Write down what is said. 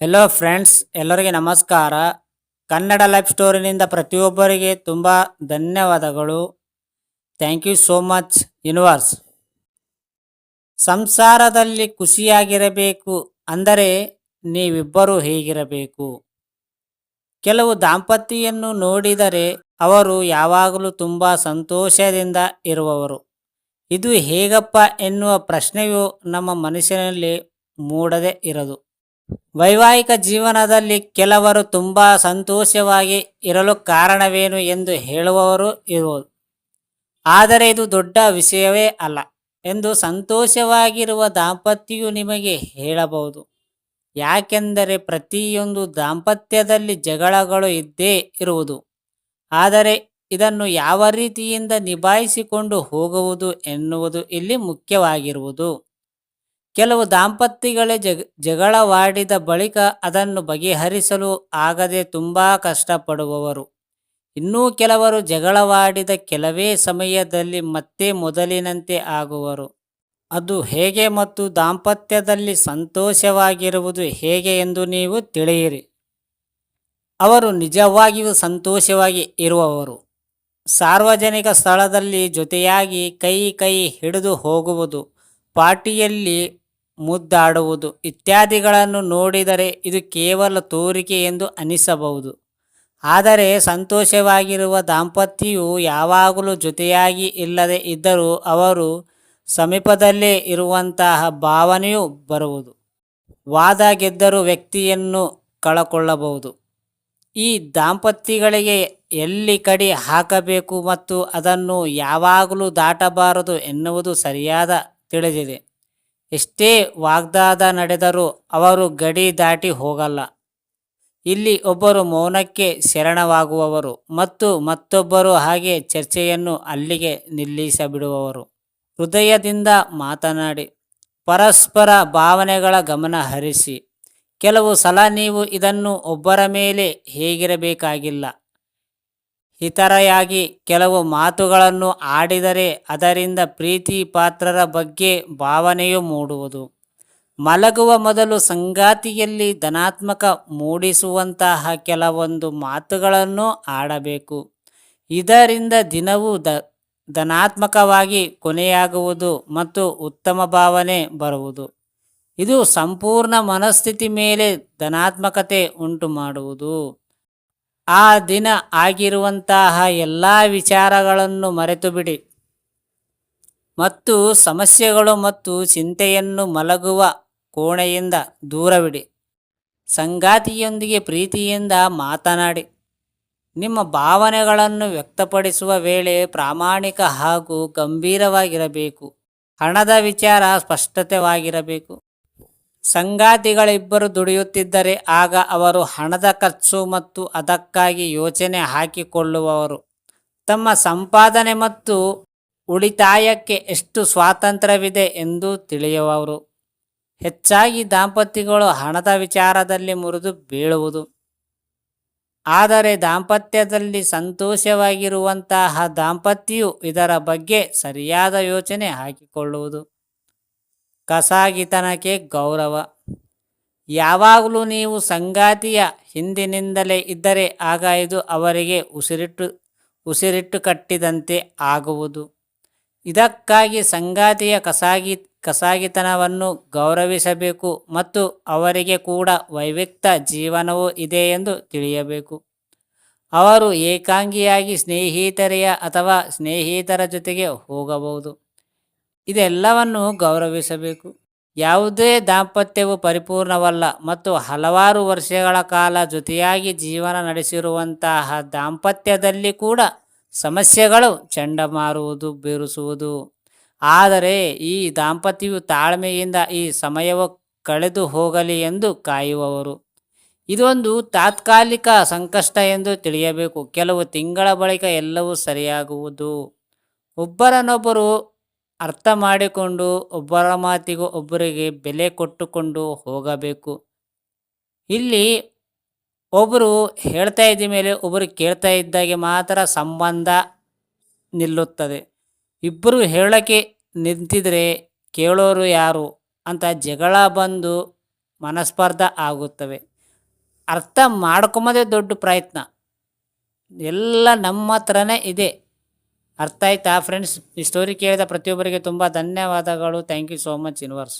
Hello friends ಎಲ್ಲರಿಗೆ ನಮಸ್ಕಾರ. Kannada life ಸ್ಟೋರಿನಿಂದ ಪ್ರತಿಯೊಬ್ಬರಿಗೆ ತುಂಬ ಧನ್ಯವಾದಗಳು. Thank you so much universe ಸಂಸಾರದಲ್ಲಿ ಖುಷಿಯಾಗಿರಬೇಕು ಅಂದರೆ ನೀವಿಬ್ಬರು ಹೇಗಿರಬೇಕು? ಕೆಲವು ದಾಂಪತ್ಯವನ್ನು ನೋಡಿದರೆ ಅವರು ಯಾವಾಗಲೂ ತುಂಬ ಸಂತೋಷದಿಂದ ಇರುವವರು. ಇದು ಹೇಗಪ್ಪ ಎನ್ನುವ ಪ್ರಶ್ನೆಯು ನಮ್ಮ ಮನಸ್ಸಿನಲ್ಲಿ ಮೂಡದೇ ಇರದು. ವೈವಾಹಿಕ ಜೀವನದಲ್ಲಿ ಕೆಲವರು ತುಂಬ ಸಂತೋಷವಾಗಿ ಇರಲು ಕಾರಣವೇನು ಎಂದು ಹೇಳುವವರು ಇರುವುದು ಆದರೆ ಇದು ದೊಡ್ಡ ವಿಷಯವೇ ಅಲ್ಲ. ಎಂದು ಸಂತೋಷವಾಗಿರುವ ದಾಂಪತ್ಯವು ನಿಮಗೆ ಹೇಳಬಹುದು. ಯಾಕೆಂದರೆ ಪ್ರತಿಯೊಂದು ದಾಂಪತ್ಯದಲ್ಲಿ ಜಗಳಗಳು ಇದ್ದೇ ಇರುವುದು. ಆದರೆ ಇದನ್ನು ಯಾವ ರೀತಿಯಿಂದ ನಿಭಾಯಿಸಿಕೊಂಡು ಹೋಗುವುದು ಎನ್ನುವುದು ಇಲ್ಲಿ ಮುಖ್ಯವಾಗಿರುವುದು. ಕೆಲವು ದಾಂಪತ್ಯಗಳೇ ಜಗ, ಜಗಳವಾಡಿದ ಬಳಿಕ ಅದನ್ನು ಬಗೆಹರಿಸಲು ಆಗದೆ ತುಂಬ ಕಷ್ಟಪಡುವವರು. ಇನ್ನೂ ಕೆಲವರು ಜಗಳವಾಡಿದ ಕೆಲವೇ ಸಮಯದಲ್ಲಿ ಮತ್ತೆ ಮೊದಲಿನಂತೆ ಆಗುವರು. ಅದು ಹೇಗೆ ಮತ್ತು ದಾಂಪತ್ಯದಲ್ಲಿ ಸಂತೋಷವಾಗಿರುವುದು ಹೇಗೆ ಎಂದು ನೀವು ತಿಳಿಯಿರಿ. ಅವರು ನಿಜವಾಗಿಯೂ ಸಂತೋಷವಾಗಿ ಇರುವವರು. ಸಾರ್ವಜನಿಕ ಸ್ಥಳದಲ್ಲಿ ಜೊತೆಯಾಗಿ ಕೈ ಕೈ ಹಿಡಿದು ಹೋಗುವುದು, ಪಾರ್ಟಿಯಲ್ಲಿ ಮುದ್ದಾಡುವುದು. ಇತ್ಯಾದಿಗಳನ್ನು ನೋಡಿದರೆ ಇದು ಕೇವಲ ತೋರಿಕೆ ಎಂದು ಅನಿಸಬಹುದು. ಆದರೆ ಸಂತೋಷವಾಗಿರುವ ದಾಂಪತ್ಯವು ಯಾವಾಗಲೂ ಜೊತೆಯಾಗಿ ಇಲ್ಲದೆ ಇದ್ದರೂ ಅವರು ಸಮೀಪದಲ್ಲೇ ಇರುವಂತಹ ಭಾವನೆಯು ಬರುವುದು. ವಾದ ಗೆದ್ದರೂ ವ್ಯಕ್ತಿಯನ್ನು ಕಳಕೊಳ್ಳಬಹುದು. ಈ ದಾಂಪತ್ಯಗಳಿಗೆ ಎಲ್ಲಿ ಕಡಿ ಹಾಕಬೇಕು ಮತ್ತು ಅದನ್ನು ಯಾವಾಗಲೂ ದಾಟಬಾರದು ಎನ್ನುವುದು ಸರಿಯಾದ ತಿಳಿದಿದೆ. ಎಷ್ಟೇ ವಾಗ್ದಾದ ನಡೆದರೂ ಅವರು ಗಡಿ ದಾಟಿ ಹೋಗಲ್ಲ. ಇಲ್ಲಿ ಒಬ್ಬರು ಮೌನಕ್ಕೆ ಶರಣವಾಗುವವರು ಮತ್ತು ಮತ್ತೊಬ್ಬರು ಹಾಗೆ ಚರ್ಚೆಯನ್ನು ಅಲ್ಲಿಗೆ ನಿಲ್ಲಿಸಬಿಡುವವರು. ಹೃದಯದಿಂದ ಮಾತನಾಡಿ, ಪರಸ್ಪರ ಭಾವನೆಗಳ ಗಮನ ಹರಿಸಿ. ಕೆಲವು ಸಲ ನೀವು ಇದನ್ನು ಒಬ್ಬರ ಮೇಲೆ ಹೇಗಿರಬೇಕಾಗಿಲ್ಲ. ಇತರೆಯಾಗಿ ಕೆಲವು ಮಾತುಗಳನ್ನು ಆಡಿದರೆ ಅದರಿಂದ ಪ್ರೀತಿ ಪಾತ್ರರ ಬಗ್ಗೆ ಭಾವನೆಯು ಮೂಡುವುದು. ಮಲಗುವ ಮೊದಲು ಸಂಗಾತಿಯಲ್ಲಿ ಧನಾತ್ಮಕ ಮೂಡಿಸುವಂತಹ ಕೆಲವೊಂದು ಮಾತುಗಳನ್ನು ಆಡಬೇಕು. ಇದರಿಂದ ದಿನವೂ ದ, ಧನಾತ್ಮಕವಾಗಿ ಕೊನೆಯಾಗುವುದು ಮತ್ತು ಉತ್ತಮ ಭಾವನೆ ಬರುವುದು. ಇದು ಸಂಪೂರ್ಣ ಮನಸ್ಥಿತಿ ಮೇಲೆ ಧನಾತ್ಮಕತೆ ಉಂಟು ಮಾಡುವುದು ಆ ದಿನ ಆಗಿರುವಂತಹ ಎಲ್ಲ ವಿಚಾರಗಳನ್ನು ಮರೆತು ಬಿಡಿ ಮತ್ತು ಸಮಸ್ಯೆಗಳು ಮತ್ತು ಚಿಂತೆಯನ್ನು ಮಲಗುವ ಕೋಣೆಯಿಂದ ದೂರವಿಡಿ. ಸಂಗಾತಿಯೊಂದಿಗೆ ಪ್ರೀತಿಯಿಂದ ಮಾತನಾಡಿ. ನಿಮ್ಮ ಭಾವನೆಗಳನ್ನು ವ್ಯಕ್ತಪಡಿಸುವ ವೇಳೆ ಪ್ರಾಮಾಣಿಕ ಹಾಗೂ ಗಂಭೀರವಾಗಿರಬೇಕು. ಹಣದ ವಿಚಾರ ಸ್ಪಷ್ಟತೆವಾಗಿರಬೇಕು. ಸಂಗಾತಿಗಳಿಬ್ಬರು ದುಡಿಯುತ್ತಿದ್ದರೆ ಆಗ ಅವರು ಹಣದ ಖರ್ಚು ಮತ್ತು ಅದಕ್ಕಾಗಿ ಯೋಚನೆ ಹಾಕಿಕೊಳ್ಳುವವರು. ತಮ್ಮ ಸಂಪಾದನೆ ಮತ್ತು ಉಳಿತಾಯಕ್ಕೆ ಎಷ್ಟು ಸ್ವಾತಂತ್ರ್ಯವಿದೆ ಎಂದು ತಿಳಿಯುವವರು. ಹೆಚ್ಚಾಗಿ ದಾಂಪತ್ಯಗಳು ಹಣದ ವಿಚಾರದಲ್ಲಿ ಮುರಿದು ಬೀಳುವುದು. ಆದರೆ ದಾಂಪತ್ಯದಲ್ಲಿ ಸಂತೋಷವಾಗಿರುವಂತಹ ದಾಂಪತ್ಯವು ಇದರ ಬಗ್ಗೆ ಸರಿಯಾದ ಯೋಚನೆ ಹಾಕಿಕೊಳ್ಳುವುದು. ಕಸಾಗಿತನಕ್ಕೆ ಗೌರವ. ಯಾವಾಗಲೂ ನೀವು ಸಂಗಾತಿಯ ಹಿಂದಿನಿಂದಲೇ ಇದ್ದರೆ ಆಗ ಇದು ಅವರಿಗೆ ಉಸಿರಿಟ್ಟು ಉಸಿರಿಟ್ಟು ಕಟ್ಟಿದಂತೆ ಆಗುವುದು. ಇದಕ್ಕಾಗಿ ಸಂಗಾತಿಯ ಕಸಾಗಿ, ಕಸಾಗಿತನವನ್ನು ಗೌರವಿಸಬೇಕು ಮತ್ತು ಅವರಿಗೆ ಕೂಡ ವೈಯಕ್ತ ಜೀವನವೂ ಇದೆ ಎಂದು ತಿಳಿಯಬೇಕು. ಅವರು ಏಕಾಂಗಿಯಾಗಿ ಸ್ನೇಹಿತರೆಯ ಅಥವಾ ಸ್ನೇಹಿತರ ಜೊತೆಗೆ ಹೋಗಬಹುದು. ಇದೆಲ್ಲವನ್ನು ಗೌರವಿಸಬೇಕು. ಯಾವುದೇ ದಾಂಪತ್ಯವು ಪರಿಪೂರ್ಣವಲ್ಲ ಮತ್ತು ಹಲವಾರು ವರ್ಷಗಳ ಕಾಲ ಜೊತೆಯಾಗಿ ಜೀವನ ನಡೆಸಿರುವಂತಹ ದಾಂಪತ್ಯದಲ್ಲಿ ಕೂಡ ಸಮಸ್ಯೆಗಳು ಚಂಡಮಾರುವುದು, ಬೀರಿಸುವುದು. ಆದರೆ ಈ ದಾಂಪತ್ಯವು ತಾಳ್ಮೆಯಿಂದ ಈ ಸಮಯವು ಕಳೆದು ಹೋಗಲಿ ಎಂದು ಕಾಯುವವರು. ಇದೊಂದು ತಾತ್ಕಾಲಿಕ ಸಂಕಷ್ಟ ಎಂದು ತಿಳಿಯಬೇಕು. ಕೆಲವು ತಿಂಗಳ ಬಳಿಕ ಎಲ್ಲವೂ ಸರಿಯಾಗುವುದು. ಒಬ್ಬರನ್ನೊಬ್ಬರು ಅರ್ಥ ಮಾಡಿಕೊಂಡು ಒಬ್ಬರ ಮಾತಿಗೂ ಒಬ್ಬರಿಗೆ ಬೆಲೆ ಕೊಟ್ಟುಕೊಂಡು ಹೋಗಬೇಕು. ಇಲ್ಲಿ ಒಬ್ಬರು ಹೇಳ್ತಾ ಇದ್ದ ಮೇಲೆ ಒಬ್ಬರು ಕೇಳ್ತಾ ಇದ್ದಾಗೆ ಮಾತ್ರ ಸಂಬಂಧ ನಿಲ್ಲುತ್ತದೆ. ಇಬ್ಬರು ಹೇಳೋಕ್ಕೆ ನಿಂತಿದ್ರೆ ಕೇಳೋರು ಯಾರು ಅಂತ ಜಗಳ ಬಂದು ಮನಸ್ಪರ್ಧ ಆಗುತ್ತವೆ. ಅರ್ಥ ಮಾಡ್ಕೊಂಬೋದೇ ದೊಡ್ಡ ಪ್ರಯತ್ನ. ಎಲ್ಲ ನಮ್ಮ ಹತ್ರನೇ ಇದೆ. ಅರ್ಥ ಆಯ್ತಾ? ಫ್ರೆಂಡ್ಸ್ ಈ ಸ್ಟೋರಿ ಕೇಳಿದ ಪ್ರತಿಯೊಬ್ಬರಿಗೆ ತುಂಬ ಧನ್ಯವಾದಗಳು. Thank you so much universe